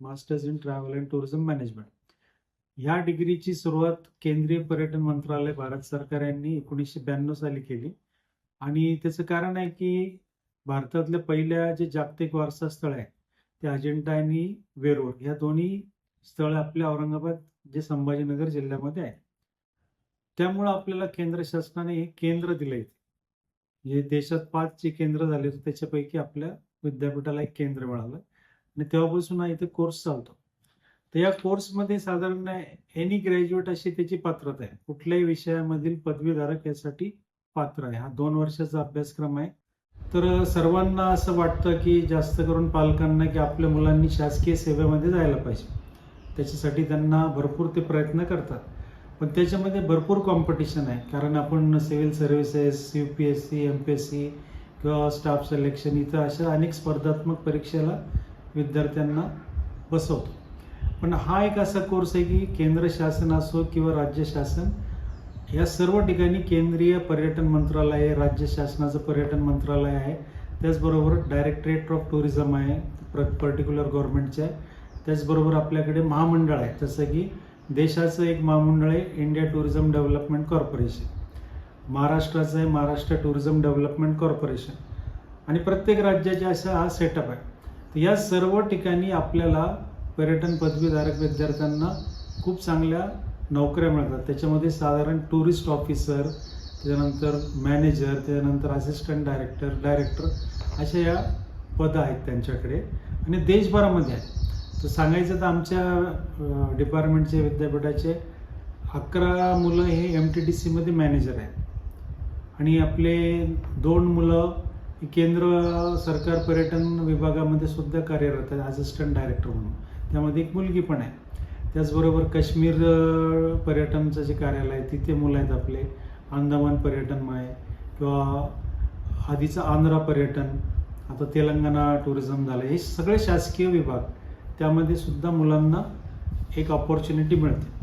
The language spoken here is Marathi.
Masters in travel and tourism management ह्या डिग्रीची सुरुवात केंद्रीय पर्यटन मंत्रालय भारत सरकार यांनी एकोणीसशे ब्याण्णव साली केली. आणि त्याचं कारण आहे की भारतातल्या पहिल्या जे जागतिक वारसा स्थळ आहे ते अजिंठा आणि वेरूळ ह्या दोन्ही स्थळ आपल्या औरंगाबाद जे संभाजीनगर जिल्ह्यामध्ये आहे त्यामुळं आपल्याला केंद्र शासनाने हे केंद्र दिलंय. जे देशात पाच जे केंद्र झाले होते त्याच्यापैकी आपल्या विद्यापीठाला एक केंद्र मिळालं. आणि तेव्हापासून हा इथे कोर्स चालतो. तर या कोर्समध्ये साधारण एनी ग्रॅज्युएट अशी त्याची पात्रता आहे. कुठल्याही विषयामधील पदवीधारक यासाठी पात्र आहे. हा दोन वर्षाचा अभ्यासक्रम आहे. तर सर्वांना असं वाटतं की जास्त करून पालकांना की आपल्या मुलांनी शासकीय सेवेमध्ये जायला पाहिजे. त्याच्यासाठी त्यांना भरपूर ते प्रयत्न करतात. पण त्याच्यामध्ये भरपूर कॉम्पिटिशन आहे. कारण आपण civil services U P S C M P S C किंवा स्टाफ सिलेक्शन इथं अशा अनेक स्पर्धात्मक परीक्षेला विद्यार्थ्यांना बसवतो. पण हा एक असा कोर्स आहे की केंद्र शासन असो किंवा राज्य शासन या सर्व ठिकाणी केंद्रीय पर्यटन मंत्रालय आहे राज्य शासनाचं पर्यटन मंत्रालय आहे. त्याचबरोबर डायरेक्टरेट ऑफ टुरिझम आहे पर्टिक्युलर गव्हर्नमेंटचे आहे. त्याचबरोबर आपल्याकडे महामंडळ आहे जसं की देशाचं एक महामंडळ आहे इंडिया टुरिझम डेव्हलपमेंट कॉर्पोरेशन महाराष्ट्राचं आहे महाराष्ट्र टुरिझम डेव्हलपमेंट कॉर्पोरेशन आणि प्रत्येक राज्याच्या असा हा सेटअप आहे. तर या सर्व ठिकाणी आपल्याला पर्यटन पदवीधारक विद्यार्थ्यांना खूप चांगल्या नोकऱ्या मिळतात. त्याच्यामध्ये साधारण टुरिस्ट ऑफिसर त्याच्यानंतर मॅनेजर त्याच्यानंतर असिस्टंट डायरेक्टर डायरेक्टर अशा या पदं आहेत त्यांच्याकडे आणि देशभरामध्ये आहेत. तर सांगायचं तर आमच्या डिपार्टमेंटचे विद्यापीठाचे अकरा मुलं हे एम टी डी सीमध्ये मॅनेजर आहेत. आणि आपले दोन मुलं केंद्र सरकार पर्यटन विभागामध्ये सुद्धा कार्यरत आहे असिस्टंट डायरेक्टर म्हणून. त्यामध्ये एक मुलगी पण आहे. त्याचबरोबर काश्मीर पर्यटनचं जे कार्यालय आहे तिथे मुलं आहेत आपले. अंदमान पर्यटन आहे किंवा आधीचं आंध्रा पर्यटन आता तेलंगणा टुरिझम झालं. हे सगळे शासकीय विभाग त्यामध्ये सुद्धा मुलांना एक ऑपॉर्च्युनिटी मिळते.